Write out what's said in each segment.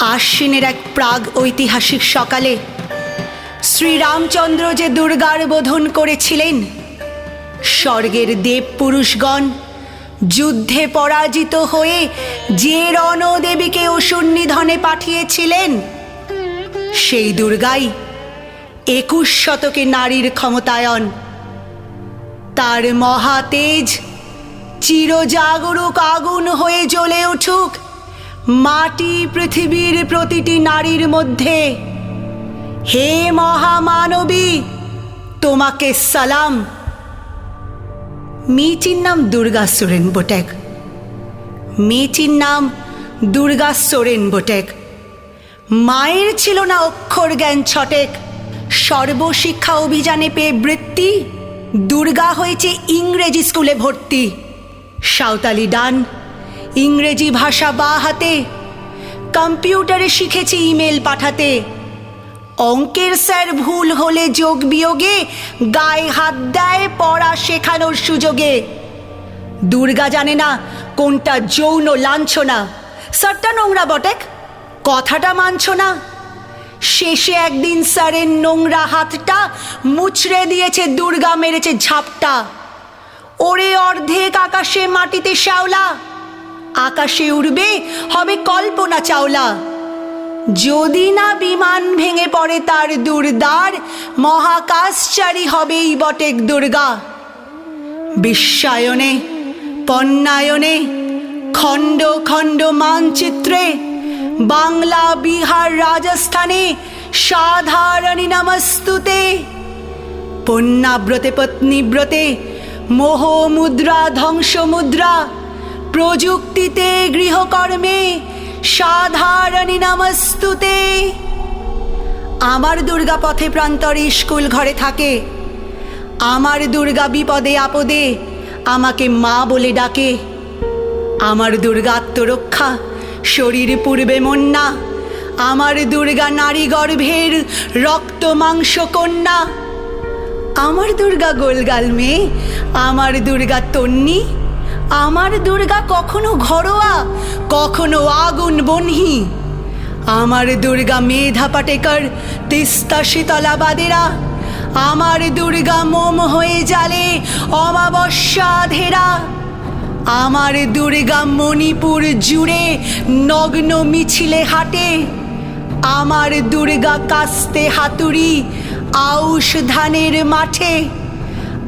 আশ্বিনের এক প্রাগ ঐতিহাসিক সকালে শ্রীরামচন্দ্র যে দুর্গার বোধন করেছিলেন, স্বর্গের দেব পুরুষগণ যুদ্ধে পরাজিত হয়ে যে রণদেবীকে অসুর নিধনে পাঠিয়েছিলেন, সেই দুর্গাই একুশ শতকে নারীর ক্ষমতায়ন। তার মহাতেজ চিরজাগরুক আগুন হয়ে জ্বলে উঠুক মাটি পৃথিবীর প্রতিটি নারীর মধ্যে। হে মহামানবী, তোমাকে সালাম। মেয়েটির নাম দুর্গা সোরেন বোটেক। মেয়েটির নাম দুর্গা সোরেন বোটেক। মায়ের ছিল না অক্ষর জ্ঞান ছটেক। সর্বশিক্ষা অভিযানে পেয়ে বৃত্তি, দুর্গা হয়েছে ইংরেজি স্কুলে ভর্তি। সাঁওতালি ডান ইংরেজি ভাষা বা হাতে কম্পিউটারে শিখেছি ইমেল পাঠাতে। অঙ্কের স্যার ভুল হলে যোগ বিয়োগে, গায়ে হাত দেয় পড়া শেখানোর সুযোগে। দুর্গা জানে না কোনটা যৌন লাঞ্ছনা। স্যারটা নোংরা বটেক, কথাটা মানছ না শেষে একদিন স্যারের নোংরা হাতটা মুচড়ে দিয়েছে, দুর্গা মেরেছে ঝাপটা। ওরে অর্ধেক আকাশে মাটিতে শ্যাওলা। আকাশে উড়বে, হবে কল্পনা চাওলা। যদি না বিমান ভেঙে পড়ে তার দুর্দার, মহাকাশচারী হবেই বটেক দুর্গা। বিশ্বায়নে পণ্যায়নে, খণ্ড খণ্ড মানচিত্রে, বাংলা, বিহার, রাজস্থানে সাধারণী নমস্তুতে, পণ্যাব্রতে, পত্নীব্রতে মোহ মুদ্রা ধ্বংস মুদ্রা প্রযুক্তিতে, গৃহকর্মে, সাধারণী নমস্তুতে। আমার দুর্গা পথে প্রান্তরে স্কুল ঘরে থাকে। আমার দুর্গা বিপদে, আপদে আমাকে মা বলে ডাকে। আমার দুর্গা আত্মরক্ষা, শরীর পূর্বে মন্না। আমার দুর্গা নারী গর্ভের রক্ত মাংস কন্যা। আমার দুর্গা গোলগাল মেয়ে, আমার দুর্গা তন্নি। আমার দুর্গা কখনো ঘরোয়া, কখনো আগুন বনহি। আমার দুর্গা মেধা পাটেকর, তিস্তা শীতলা বাদেরা। আমার দুর্গা মোম হয়ে জালে অমাবস্যা ধেরা। আমার দুর্গা মণিপুর জুড়ে নগ্ন মিছিলে হাটে। আমার দুর্গা কাস্তে হাতুড়ি, আউশ ধানের মাঠে।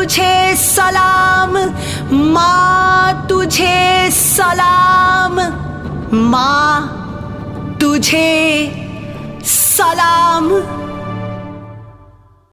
মা তুঝে সালাম মা তুঝে সালাম মা তুঝে সালাম